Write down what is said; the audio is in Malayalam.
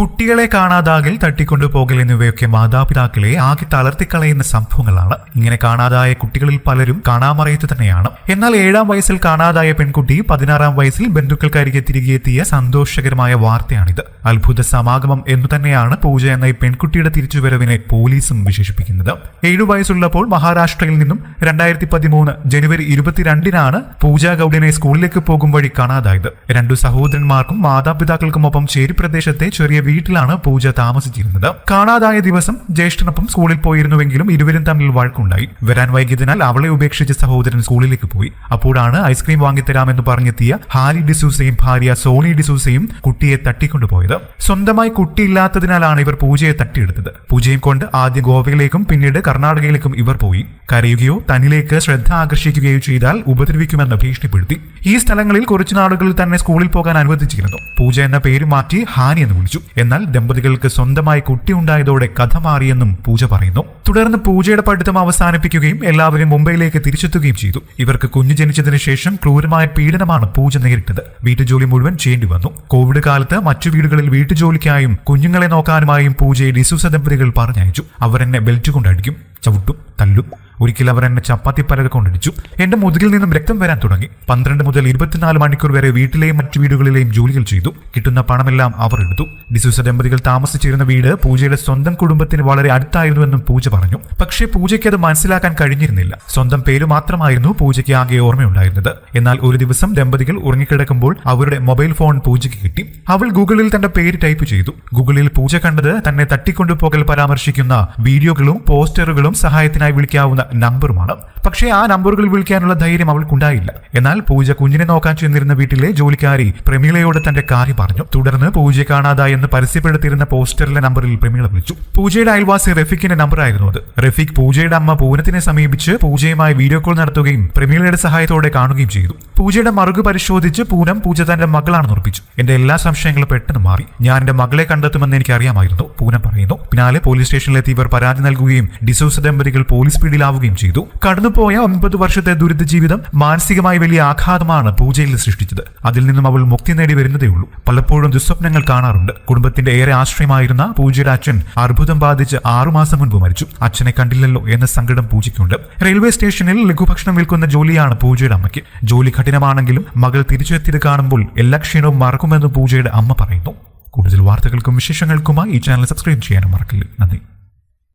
കുട്ടികളെ കാണാതാകൽ തട്ടിക്കൊണ്ടുപോകൽ എന്നിവയൊക്കെ മാതാപിതാക്കളെ ആകെ തളർത്തിക്കളയുന്ന സംഭവങ്ങളാണ്. ഇങ്ങനെ കാണാതായ കുട്ടികളിൽ പലരും കാണാമറയത്ത് തന്നെയാണ്. എന്നാൽ ഏഴാം വയസ്സിൽ കാണാതായ പെൺകുട്ടി പതിനാറാം വയസ്സിൽ ബന്ധുക്കൾക്കരികെ തിരികെ എത്തിയ സന്തോഷകരമായ വാർത്തയാണിത്. അത്ഭുത സമാഗമം എന്നു തന്നെയാണ് പൂജ എന്ന ഈ പെൺകുട്ടിയുടെ തിരിച്ചുവരവിനെ പോലീസും വിശേഷിപ്പിക്കുന്നത്. ഏഴു വയസ്സുള്ളപ്പോൾ മഹാരാഷ്ട്രയിൽ നിന്നും രണ്ടായിരത്തി പതിമൂന്ന് ജനുവരി ഇരുപത്തിരണ്ടിനാണ് പൂജ ഗൌഡിനെ സ്കൂളിലേക്ക് പോകും വഴി കാണാതായത്. രണ്ടു സഹോദരന്മാർക്കും മാതാപിതാക്കൾക്കുമൊപ്പം ചേരി പ്രദേശത്തെ ചെറിയ വീട്ടിലാണ് പൂജ താമസിച്ചിരുന്നത്. കാണാതായ ദിവസം ജ്യേഷ്ഠനൊപ്പം സ്കൂളിൽ പോയിരുന്നുവെങ്കിലും ഇരുവരും തമ്മിൽ വഴക്കുണ്ടായി. വരാൻ വൈകിയതിനാൽ അവളെ ഉപേക്ഷിച്ച സഹോദരൻ സ്കൂളിലേക്ക് പോയി. അപ്പോഴാണ് ഐസ്ക്രീം വാങ്ങിത്തരാമെന്ന് പറഞ്ഞെത്തിയ ഹാലി ഡിസൂസയും ഭാര്യ സോണി ഡിസൂസയും കുട്ടിയെ തട്ടിക്കൊണ്ടുപോയത്. സ്വന്തമായി കുട്ടിയില്ലാത്തതിനാലാണ് ഇവർ പൂജയെ തട്ടിയെടുത്തത്. പൂജയും കൊണ്ട് ആദ്യം ഗോവയിലേക്കും പിന്നീട് കർണാടകയിലേക്കും ഇവർ പോയി. കരയുകയോ തന്നിലേക്ക് ശ്രദ്ധ ആകർഷിക്കുകയോ ചെയ്താൽ ഉപദ്രവിക്കുമെന്ന് ഭീഷണിപ്പെടുത്തി. ഈ സ്ഥലങ്ങളിൽ കുറച്ചു നാളുകളിൽ തന്നെ സ്കൂളിൽ പോകാൻ അനുവദിച്ചിരുന്നു. പൂജ എന്ന പേര് മാറ്റി ഹാനി എന്ന് വിളിച്ചു. എന്നാൽ ദമ്പതികൾക്ക് സ്വന്തമായി കുട്ടി ഉണ്ടായതോടെ കഥ മാറിയെന്നും പൂജ പറയുന്നു. തുടർന്ന് പൂജയുടെ പഠിത്തം അവസാനിപ്പിക്കുകയും എല്ലാവരും മുംബൈയിലേക്ക് തിരിച്ചെത്തുകയും ചെയ്തു. ഇവർക്ക് കുഞ്ഞു ജനിച്ചതിന് ശേഷം ക്രൂരമായ പീഡനമാണ് പൂജ നേരിട്ടത്. വീട്ടുജോലി മുഴുവൻ ചെയ്യേണ്ടി വന്നു. കോവിഡ് കാലത്ത് മറ്റു വീടുകളിൽ വീട്ടുജോലിക്കായും കുഞ്ഞുങ്ങളെ നോക്കാനുമായും പൂജയെ ഡിസൂസ ദമ്പതികൾ പറഞ്ഞയച്ചു. അവരെന്നെ ബെൽറ്റ് കൊണ്ടടിക്കും ചവിട്ടും തല്ലും. ഒരിക്കൽ അവർ എന്നെ ചപ്പാത്തി പലക കൊണ്ടിടിച്ചു. എന്റെ മുതുകിൽ നിന്നും രക്തം വരാൻ തുടങ്ങി. പന്ത്രണ്ട് മുതൽ ഇരുപത്തിനാല് മണിക്കൂർ വരെ വീട്ടിലെയും മറ്റു വീടുകളിലെയും ജോലികൾ ചെയ്തു. കിട്ടുന്ന പണമെല്ലാം അവർ എടുത്തു. ഡിസൂസ ദമ്പതികൾ താമസിച്ചിരുന്ന വീട് പൂജയുടെ സ്വന്തം കുടുംബത്തിന് വളരെ അടുത്തായിരുന്നുവെന്നും പൂജ പറഞ്ഞു. പക്ഷേ പൂജയ്ക്ക് അത് മനസ്സിലാക്കാൻ കഴിഞ്ഞിരുന്നില്ല. സ്വന്തം പേര് മാത്രമായിരുന്നു പൂജയ്ക്ക് ആകെ ഓർമ്മയുണ്ടായിരുന്നത്. എന്നാൽ ഒരു ദിവസം ദമ്പതികൾ ഉറങ്ങിക്കിടക്കുമ്പോൾ അവരുടെ മൊബൈൽ ഫോൺ പൂജയ്ക്ക് കിട്ടി. അവൾ ഗൂഗിളിൽ തന്റെ പേര് ടൈപ്പ് ചെയ്തു. ഗൂഗിളിൽ പൂജ കണ്ടത് തന്നെ തട്ടിക്കൊണ്ടുപോകൽ പരാമർശിക്കുന്ന വീഡിയോകളും പോസ്റ്ററുകളും സഹായത്തിനായി വിളിക്കാവുന്ന നമ്പറുമാണ്. പക്ഷേ ആ നമ്പറുകൾ വിളിക്കാനുള്ള ധൈര്യം അവൾക്കുണ്ടായില്ല. എന്നാൽ പൂജ കുഞ്ഞിനെ നോക്കാൻ ചെന്നിരുന്ന വീട്ടിലെ ജോലിക്കാരി പ്രമീളയോട് തന്റെ കാര്യം പറഞ്ഞു. തുടർന്ന് പൂജ കാണാതായി എന്ന് പരസ്യപ്പെടുത്തിയിരുന്ന പോസ്റ്ററിലെ നമ്പറിൽ പ്രമീള വിളിച്ചു. പൂജയുടെ അയൽവാസി റഫീഖിന്റെ നമ്പറായിരുന്നു അത്. റഫീഖ് പൂജയുടെ അമ്മ പൂനത്തിനെ സമീപിച്ച് പൂജയുമായി വീഡിയോ കോൾ നടത്തുകയും പ്രമീളയുടെ സഹായത്തോടെ കാണുകയും ചെയ്തു. പൂജയുടെ മറുകു പരിശോധിച്ച് പൂനം പൂജ തന്റെ മകളാണെന്ന് ഉറപ്പിച്ചു. എന്റെ എല്ലാ സംശയങ്ങളും പെട്ടെന്ന് മാറി. ഞാൻ എന്റെ മകളെ കണ്ടെത്തുമെന്ന് എനിക്ക് അറിയാമായിരുന്നു പൂനം പറയുന്നു. പിന്നാലെ പോലീസ് സ്റ്റേഷനിലെത്തി ഇവർ പരാതി നൽകുകയും ഡിസോസ ദമ്പതികൾ പോലീസ് പിടിയിലാവുകയും ചെയ്തു. കടന്നുപോയ ഒൻപത് വർഷത്തെ ദുരിത ജീവിതം മാനസികമായി വലിയ ആഘാതമാണ് പൂജയിൽ സൃഷ്ടിച്ചത്. അതിൽ നിന്നും അവൾ മുക്തി നേടി വരുന്നതേ ഉള്ളൂ. പലപ്പോഴും ദുസ്വപ്നങ്ങൾ കാണാറുണ്ട്. കുടുംബത്തിന്റെ ഏറെ ആശ്രയമായിരുന്ന പൂജയുടെ അച്ഛൻ അർബുദം ബാധിച്ച് ആറുമാസം മുൻപ് മരിച്ചു. അച്ഛനെ കണ്ടില്ലല്ലോ എന്ന സങ്കടം പൂജയ്ക്കുണ്ട് റെയിൽവേ സ്റ്റേഷനിൽ ലഘുഭക്ഷണം വിൽക്കുന്ന ജോലിയാണ് പൂജയുടെ അമ്മയ്ക്ക്. ജോലി കഠിനമാണെങ്കിലും മകൾ തിരിച്ചെത്തിയത് കാണുമ്പോൾ എല്ലാ ക്ഷീണവും മറക്കുമെന്ന് പൂജയുടെ അമ്മ പറയുന്നു. കൂടുതൽ വാർത്തകൾക്കും വിശേഷങ്ങൾക്കുമായി ഈ ചാനൽ സബ്സ്ക്രൈബ് ചെയ്യാനും മറക്കില്ല നന്ദി.